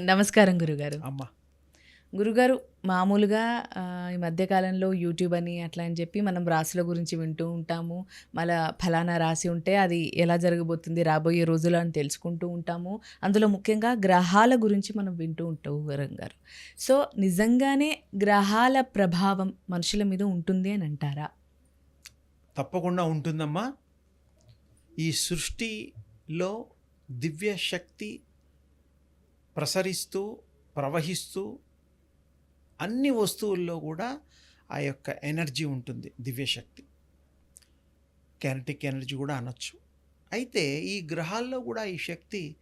నమస్కారం గురుగారు. అమ్మ. గురుగారు మామూలుగా ఈ మధ్యకాలంలో యూట్యూబ్ అని అట్లా అని చెప్పి మనం రాశుల గురించి వింటూ ఉంటాము. మళ్ళా ఫలానా రాశి ఉంటే అది ఎలా జరగబోతుంది రాబోయే రోజులు అని తెలుసుకుంటూ ఉంటాము. అందులో ముఖ్యంగా గ్రహాల గురించి మనం వింటూ ఉంటాం గారు సో నిజంగానే గ్రహాల ప్రభావం మనుషుల మీద ఉంటుంది అని అంటారా? తప్పకుండా ఉంటుందమ్మా. ఈ సృష్టిలో దివ్య శక్తి ప్రసరిస్తూ ప్రవహిస్తూ అన్ని వస్తువుల్లో కూడా ఆ యొక్క ఎనర్జీ ఉంటుంది దివ్యశక్తి. కెనటిక్ ఎనర్జీ కూడా అనొచ్చు. అయితే ఈ గ్రహాల్లో కూడా ఈ శక్తి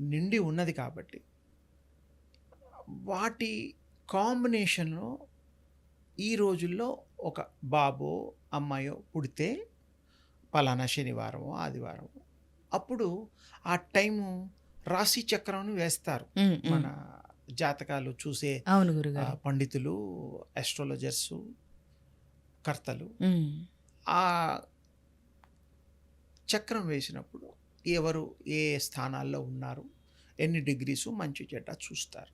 నిండి ఉన్నది కాబట్టి వాటి కాంబినేషన్లో ఈ రోజుల్లో ఒక బాబో అమ్మాయో పుడితే పలానా శనివారమో ఆదివారమో అప్పుడు ఆ టైము రాశి చక్రం వేస్తారు. మన జాతకాలు చూసే పండితులు అస్ట్రాలజర్సు కర్తలు. ఆ చక్రం వేసినప్పుడు ఎవరు ఏ స్థానాల్లో ఉన్నారు ఎన్ని డిగ్రీసు మంచి చెడ్డ చూస్తారు.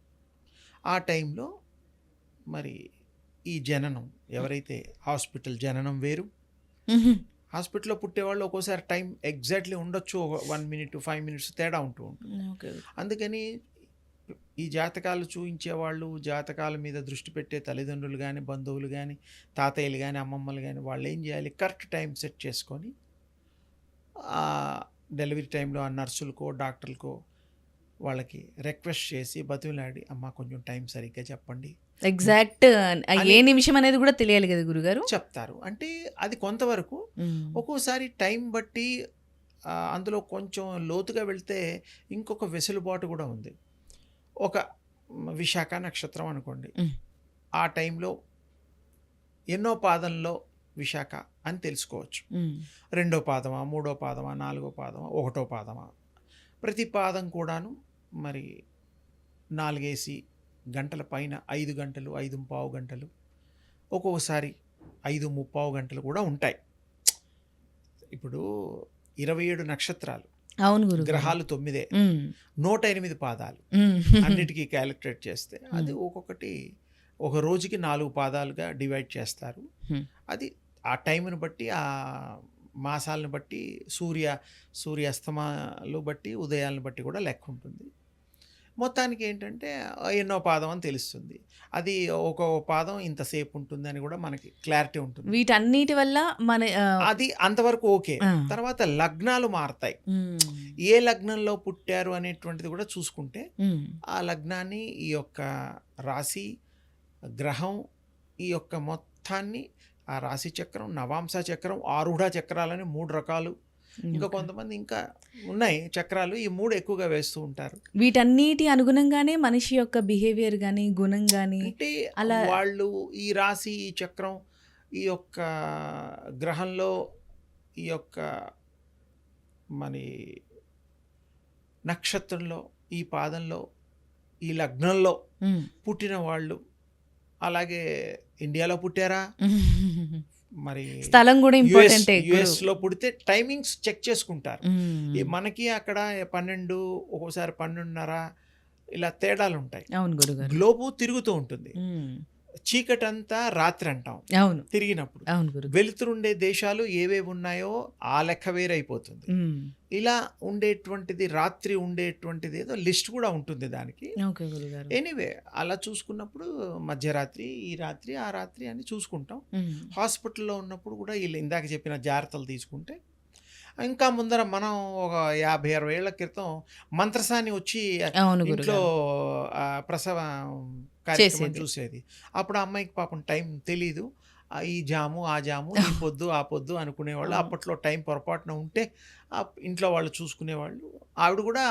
ఆ టైంలో మరి ఈ జననం ఎవరైతే హాస్పిటల్ జననం వేరు హాస్పిటల్లో పుట్టేవాళ్ళు ఒక్కోసారి టైం ఎగ్జాక్ట్లీ ఉండొచ్చు వన్ మినిట్ ఫైవ్ మినిట్స్ తేడా ఉంటూ ఉంటుంది ఓకే. అందుకని ఈ జాతకాలు చూపించేవాళ్ళు జాతకాల మీద దృష్టి పెట్టే తల్లిదండ్రులు కానీ బంధువులు కానీ తాతయ్యలు కానీ అమ్మమ్మలు కానీ వాళ్ళు ఏం చేయాలి కరెక్ట్ టైం సెట్ చేసుకొని డెలివరీ టైంలో ఆ నర్సులకో డాక్టర్లకో వాళ్ళకి రిక్వెస్ట్ చేసి బతిమలాడి అమ్మ కొంచెం టైం సరిగ్గా చెప్పండి ఎగ్జాక్ట్. ఏ నిమిషం అనేది కూడా తెలియాలి కదా గురుగారు? చెప్తారు. అంటే అది కొంతవరకు ఒక్కోసారి టైం బట్టి అందులో కొంచెం లోతుగా వెళ్తే ఇంకొక వెసులుబాటు కూడా ఉంది. ఒక విశాఖ నక్షత్రం అనుకోండి. ఆ టైంలో ఎన్నో పాదంలో విశాఖ అని తెలుసుకోవచ్చు. రెండో పాదమా మూడో పాదమా నాలుగో పాదమా ఒకటో పాదమా. ప్రతి పాదం కూడాను మరి నాలుగేసి గంటల పైన ఐదు గంటలు ఐదు పావు గంటలు ఒక్కొక్కసారి ఐదు ముప్పావు గంటలు కూడా ఉంటాయి. ఇప్పుడు ఇరవై ఏడు నక్షత్రాలు. అవును గురు గ్రహాలు తొమ్మిదే. నూట ఎనిమిది పాదాలు. అన్నిటికీ క్యాలిక్యులేట్ చేస్తే అది ఒక్కొక్కటి ఒక రోజుకి నాలుగు పాదాలుగా డివైడ్ చేస్తారు. అది ఆ టైంని బట్టి ఆ మాసాలను బట్టి సూర్య సూర్యాస్తమాలు బట్టి ఉదయాలను బట్టి కూడా లెక్క ఉంటుంది. మొత్తానికి ఏంటంటే ఎన్నో పాదం అని తెలుస్తుంది. అది ఒక పాదం ఇంతసేపు ఉంటుంది అని కూడా మనకి క్లారిటీ ఉంటుంది. వీటన్నిటి వల్ల మన అది అంతవరకు ఓకే. తర్వాత లగ్నాలు మారతాయి. ఏ లగ్నంలో పుట్టారు అనేటువంటిది కూడా చూసుకుంటే ఆ లగ్నాన్ని ఈ యొక్క రాశి గ్రహం ఈ యొక్క మొత్తాన్ని ఆ రాశి చక్రం నవాంశ చక్రం ఆరుఢ చక్రాలని మూడు రకాలు ఇంకా. కొంతమంది ఇంకా ఉన్నాయి చక్రాలు ఈ మూడు ఎక్కువగా వేస్తూ ఉంటారు. వీటన్నిటి అనుగుణంగానే మనిషి యొక్క బిహేవియర్ గాని గుణం గాని అంటే అలా- వాళ్ళు ఈ రాశి ఈ చక్రం ఈ యొక్క గ్రహంలో ఈ యొక్క మరి నక్షత్రంలో ఈ పాదంలో ఈ లగ్నంలో పుట్టిన వాళ్ళు. అలాగే ఇండియాలో పుట్టారా? మరి స్థలం కూడా ఇంపార్టెంట్ యుఎస్లో పుడితే టైమింగ్స్ చెక్ చేసుకుంటారు. మనకి అక్కడ పన్నెండు ఒక్కోసారి పన్నెండున్నర ఇలా తేడాలు ఉంటాయి అవును గ్లోబు తిరుగుతూ ఉంటుంది. ఉమ్, చీకటి అంతా రాత్రి అంటాం అవును. తిరిగినప్పుడు. అవును వెలుతురుండే దేశాలు ఏవేవి ఉన్నాయో ఆ లెక్క వేరైపోతుంది. ఇలా ఉండేటువంటిది రాత్రి ఉండేటువంటిది ఏదో లిస్ట్ కూడా ఉంటుంది దానికి. ఎనీవే అలా చూసుకున్నప్పుడు మధ్యరాత్రి ఈ రాత్రి ఆ రాత్రి అని చూసుకుంటాం. హాస్పిటల్లో ఉన్నప్పుడు కూడా వీళ్ళు ఇందాక చెప్పిన జాగ్రత్తలు తీసుకుంటే ఇంకా ముందర మనం ఒక యాభై అరవై ఏళ్ళ క్రితం మంత్రసాని వచ్చి ఇంట్లో ప్రసవ కార్యక్రమం చేసేది. అప్పుడు అమ్మాయికి పాపం టైం తెలీదు. ఈ జాము ఆ జాము ఈ పొద్దు ఆ పొద్దు అనుకునేవాళ్ళు. అప్పట్లో టైం పొరపాటున ఉంటే ఇంట్లో వాళ్ళు చూసుకునేవాళ్ళు. ఆవిడ కూడా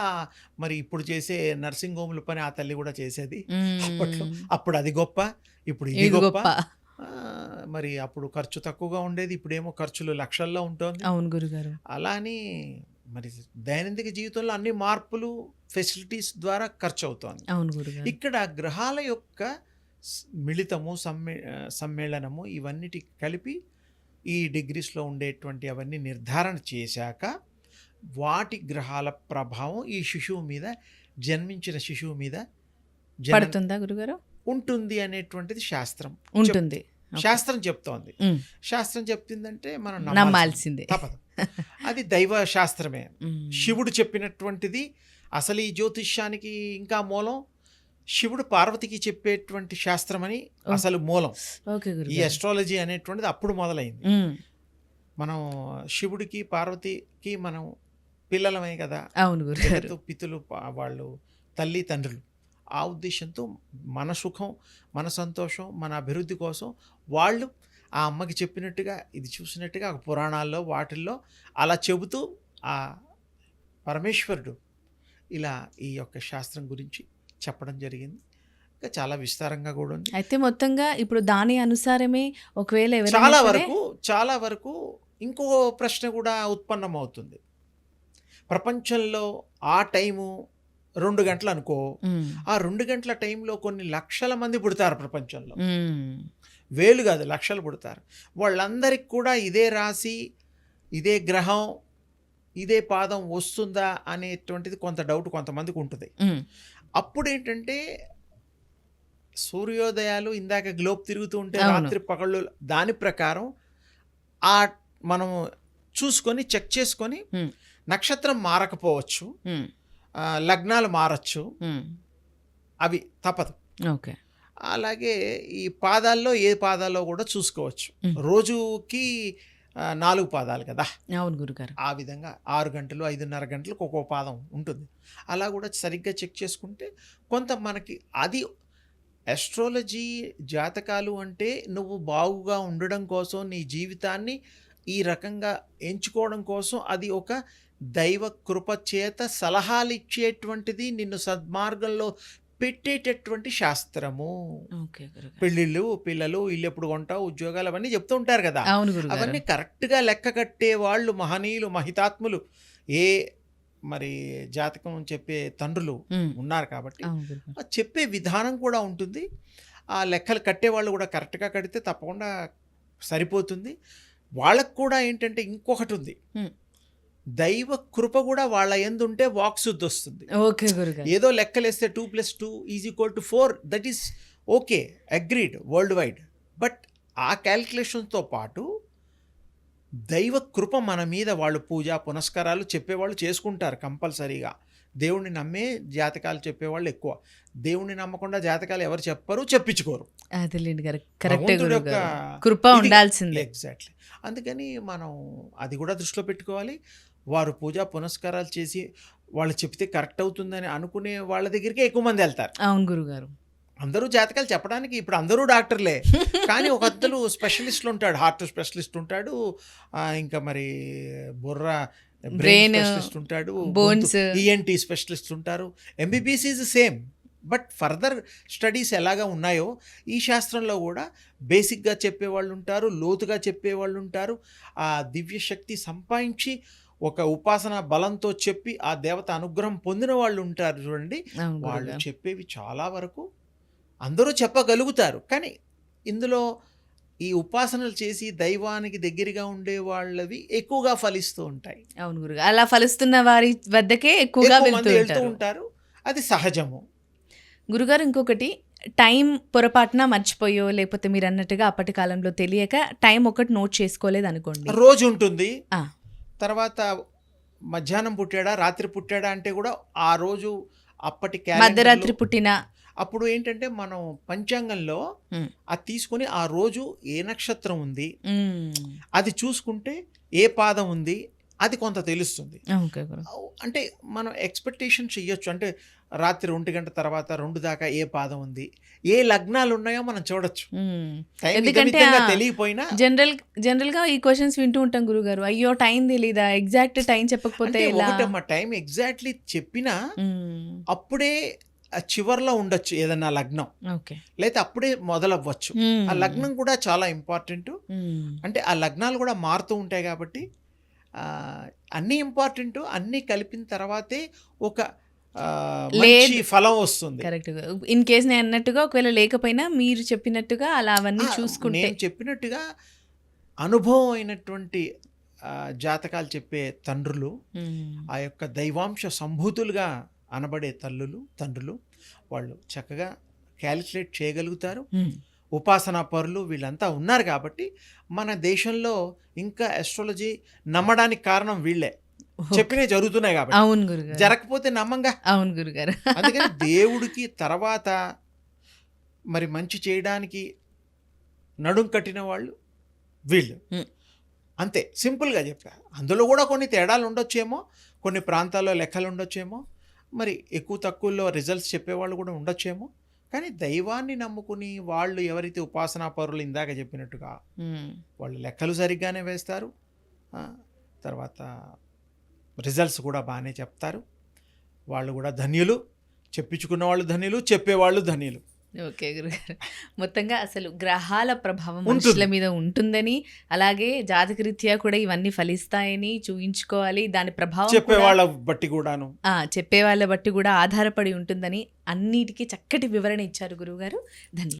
మరి ఇప్పుడు చేసే నర్సింగ్ హోమ్ల పని ఆ తల్లి కూడా చేసేది. అప్పట్లో అప్పుడు అది గొప్ప ఇప్పుడు ఇది గొప్ప. మరి అప్పుడు ఖర్చు తక్కువగా ఉండేది ఇప్పుడేమో ఖర్చులు లక్షల్లో ఉంటుంది. అవును గురుగారు. అలా అని మరి దైనందిక జీవితంలో అన్ని మార్పులు ఫెసిలిటీస్ ద్వారా ఖర్చు అవుతోంది అవును గురుగారు. ఇక్కడ గ్రహాల యొక్క మిళితము సమ్మే సమ్మేళనము ఇవన్నిటి కలిపి ఈ డిగ్రీస్లో ఉండేటువంటి అవన్నీ నిర్ధారణ చేశాక వాటి గ్రహాల ప్రభావం ఈ శిశువు మీద జన్మించిన శిశువు మీద పడుతుందా గురుగారు? ఉంటుంది అనేటువంటిది శాస్త్రం. ఉంటుంది. శాస్త్రం చెప్తోంది. శాస్త్రం చెప్తుందంటే మనం నమ్మాల్సిందే. తప్పదు. అది దైవ శాస్త్రమే. శివుడు చెప్పినటువంటిది అసలు ఈ జ్యోతిష్యానికి ఇంకా మూలం? శివుడు పార్వతికి చెప్పేటువంటి శాస్త్రమని ఓ. అసలు మూలం. ఈ అస్ట్రాలజీ అనేటువంటిది అప్పుడు మొదలైంది. మనం శివుడికి పార్వతికి మనం పిల్లలమే కదా? అవును పితులు వాళ్ళు తల్లి తండ్రులు. ఆ ఉద్దేశంతో మన సుఖం మన సంతోషం మన అభివృద్ధి కోసం వాళ్ళు ఆ అమ్మకి చెప్పినట్టుగా ఇది చూసినట్టుగా పురాణాల్లో వాటిల్లో అలా చెబుతూ ఆ పరమేశ్వరుడు ఇలా ఈ యొక్క శాస్త్రం గురించి చెప్పడం జరిగింది. ఇంకా చాలా విస్తారంగా కూడా ఉంది. అయితే మొత్తంగా ఇప్పుడు దాని అనుసారమే ఒకవేళ చాలా వరకు చాలా వరకు ఇంకో ప్రశ్న కూడా ఉత్పన్నమవుతుంది. ప్రపంచంలో ఆ టైము రెండు గంటలు అనుకో. ఆ రెండు గంటల టైంలో కొన్ని లక్షల మంది పుడతారు ప్రపంచంలో. వేలు కాదు లక్షలు పుడతారు. వాళ్ళందరికి కూడా ఇదే రాశి ఇదే గ్రహం ఇదే పాదం వస్తుందా అనేటువంటిది కొంత డౌట్ కొంతమందికి ఉంటుంది. అప్పుడు ఏంటంటే సూర్యోదయాలు ఇందాక గ్లోబ్ తిరుగుతూ ఉంటే. రాత్రి పగళ్ళు దాని ప్రకారం ఆ మనం చూసుకొని చెక్ చేసుకొని. నక్షత్రం మారకపోవచ్చు. లగ్నాలు మారచ్చు. అవి తప్పదు. ఓకే. అలాగే ఈ పాదాల్లో ఏ పాదాల్లో కూడా చూసుకోవచ్చు. రోజుకి నాలుగు పాదాలు కదా? అవును గురుగారు. ఆ విధంగా ఆరు గంటలు ఐదున్నర గంటలకు ఒక్కో పాదం ఉంటుంది. అలా కూడా సరిగ్గా చెక్ చేసుకుంటే కొంత మనకి అది అస్ట్రాలజీ జాతకాలు అంటే నువ్వు బాగుగా ఉండడం కోసం నీ జీవితాన్ని ఈ రకంగా ఎంచుకోవడం కోసం అది ఒక దైవ కృప చేత సలహాలు ఇచ్చేటువంటిది నిన్ను సద్మార్గంలో పెట్టేటటువంటి శాస్త్రము. పెళ్ళిళ్ళు పిల్లలు ఇల్లు ఎప్పుడు కొంటావు ఉద్యోగాలు అవన్నీ చెప్తూ ఉంటారు కదా. అవన్నీ కరెక్ట్గా లెక్క కట్టే వాళ్ళు మహనీయులు మహితాత్ములు. ఏ మరి జాతకం చెప్పే తండ్రులు ఉన్నారు కాబట్టి చెప్పే విధానం కూడా ఉంటుంది. ఆ లెక్కలు కట్టే వాళ్ళు కూడా కరెక్ట్గా కడితే తప్పకుండా సరిపోతుంది. వాళ్ళకు కూడా ఏంటంటే ఇంకొకటి ఉంది. దైవ కృప కూడా వాళ్ళ ఎందు ఉంటే వాక్ శుద్ధి వస్తుంది. ఓకే ఏదో లెక్కలేస్తే two plus two is equal to four that is okay agreed world wide. But ఆ క్యాల్కులేషన్తో పాటు దైవ కృప మన మీద వాళ్ళు పూజ పునస్కారాలు చెప్పేవాళ్ళు చేసుకుంటారు కంపల్సరీగా. దేవుణ్ణి నమ్మే జాతకాలు చెప్పేవాళ్ళు ఎక్కువ. దేవుణ్ణి నమ్మకుండా జాతకాలు ఎవరు చెప్పరు చెప్పించుకోరు. అదేలేండి కరెక్టే కృప ఉండాల్సిందే. ఎగ్జాక్ట్లీ అందుకని మనం అది కూడా దృష్టిలో పెట్టుకోవాలి. వారు పూజా పునస్కారాలు చేసి వాళ్ళు చెప్తే కరెక్ట్ అవుతుందని అనుకునే వాళ్ళ దగ్గరికి ఎక్కువ మంది వెళ్తారు. అవును గురుగారు అందరూ జాతకాలు చెప్పడానికి ఇప్పుడు అందరూ డాక్టర్లే. కానీ ఒక అద్దరు స్పెషలిస్ట్లు ఉంటాడు హార్ట్ స్పెషలిస్ట్ ఉంటాడు. ఇంకా మరి బుర్ర బ్రెయిన్ స్పెషలిస్ట్ ఉంటాడు E bones. ఈఎన్టీ స్పెషలిస్ట్ ఉంటారు. MBBS is same but further studies ఎలాగా ఉన్నాయో ఈ శాస్త్రంలో కూడా బేసిక్గా చెప్పేవాళ్ళు ఉంటారు లోతుగా చెప్పేవాళ్ళు ఉంటారు. ఆ దివ్య శక్తి సంపాదించి ఒక ఉపాసన బలంతో చెప్పి ఆ దేవత అనుగ్రహం పొందిన వాళ్ళు ఉంటారు చూడండి. వాళ్ళు చెప్పేవి చాలా వరకు అందరూ చెప్పగలుగుతారు. కానీ ఇందులో ఈ ఉపాసనలు చేసి దైవానికి దగ్గరగా ఉండే వాళ్ళవి ఎక్కువగా ఫలిస్తూ ఉంటాయి. అవును గురుగారు. అలా ఫలిస్తున్న వారి వద్దకే ఎక్కువగా ఎక్కువ వెళ్తూ ఉంటారు. అది సహజము. గురుగారు ఇంకొకటి టైం పొరపాటున మర్చిపోయో లేకపోతే మీరు అన్నట్టుగా అప్పటి కాలంలో తెలియక టైం ఒకటి నోట్ చేసుకోలేదు అనుకోండి. రోజు ఉంటుంది. తర్వాత మధ్యాహ్నం పుట్టాడా రాత్రి పుట్టాడా అంటే కూడా ఆ రోజు అప్పటి మధ్యరాత్రి పుట్టిన అప్పుడు ఏంటంటే మనం పంచాంగంలో. అది తీసుకొని ఆ రోజు ఏ నక్షత్రం ఉంది. అది చూసుకుంటే ఏ పాదం ఉంది అది కొంత తెలుస్తుంది అంటే మనం ఎక్స్పెక్టేషన్ చెయ్యొచ్చు అంటే రాత్రి ఒంటి గంట తర్వాత రెండు దాకా ఏ పాదం ఉంది ఏ లగ్నాలు ఉన్నాయో మనం చూడొచ్చు ఎందుకంటే తెలియపోయినా జనరల్ జనరల్గా ఈ క్వశ్చన్స్ వింటూ ఉంటాం గురుగారు అయ్యో టైం తెలీదా ఎగ్జాక్ట్ టైం చెప్పకపోతే ఒకటమ్మా టైం ఎగ్జాక్ట్లీ చెప్పినా. అప్పుడే చివర్లో ఉండొచ్చు ఏదన్నా లగ్నం ఓకే లేకపోతే అప్పుడే మొదలవ్వచ్చు. ఆ లగ్నం కూడా చాలా ఇంపార్టెంట్. అంటే ఆ లగ్నాలు కూడా మారుతూ ఉంటాయి కాబట్టి అన్నీ ఇంపార్టెంట్ అన్నీ కలిపిన తర్వాతే ఒక లేదు. ఫలం వస్తుంది. కరెక్ట్. ఇన్ కేస్ నేను అన్నట్టుగా ఒకవేళ లేకపోయినా మీరు చెప్పినట్టుగా అలా అవన్నీ చూసుకుంటే. నేను చెప్పినట్టుగా అనుభవం అయినటువంటి జాతకాలు చెప్పే తండ్రులు. ఆ యొక్క దైవాంశ సంభూతులుగా అనబడే తల్లులు తండ్రులు వాళ్ళు చక్కగా క్యాలిక్యులేట్ చేయగలుగుతారు. ఉపాసనా పరులు వీళ్ళంతా ఉన్నారు కాబట్టి మన దేశంలో ఇంకా అస్ట్రాలజీ నమ్మడానికి కారణం వీళ్ళే. చెప్పినవి జరుగుతున్నాయి కాబట్టి. అవును గురుగారు. జరగకపోతే నమ్మంగా? అవును గురుగారు. అందుకని దేవుడికి తర్వాత మరి మంచి చేయడానికి నడుం కట్టిన వాళ్ళు వీళ్ళు. అంతే సింపుల్గా చెప్పా. అందులో కూడా కొన్ని తేడాలు ఉండొచ్చేమో కొన్ని ప్రాంతాల్లో లెక్కలు ఉండొచ్చేమో మరి ఎక్కువ తక్కువలో రిజల్ట్స్ చెప్పేవాళ్ళు కూడా ఉండొచ్చేమో కానీ దైవాన్ని నమ్ముకుని వాళ్ళు ఎవరైతే ఉపాసనా పరులు ఇందాక చెప్పినట్టుగా. వాళ్ళు లెక్కలు సరిగ్గానే వేస్తారు తర్వాత రిజల్ట్స్ కూడా బాగానే చెప్తారు. వాళ్ళు కూడా ధన్యులు. చెప్పించుకున్న వాళ్ళు ధన్యులు చెప్పేవాళ్ళు ధన్యులు. ఓకే గురుగారు. మొత్తంగా అసలు గ్రహాల ప్రభావం. మనుషుల మీద ఉంటుందని అలాగే జాతకరీత్యా కూడా ఇవన్నీ ఫలిస్తాయని చూయించుకోవాలి. దాని ప్రభావం చెప్పే కూడా- వాళ్ళ బట్టి కూడాను. ఆ, చెప్పే వాళ్ళ బట్టి కూడా ఆధారపడి ఉంటుందని అన్నిటికీ చక్కటి వివరణ ఇచ్చారు గురువుగారు ధన్యవాదాలు.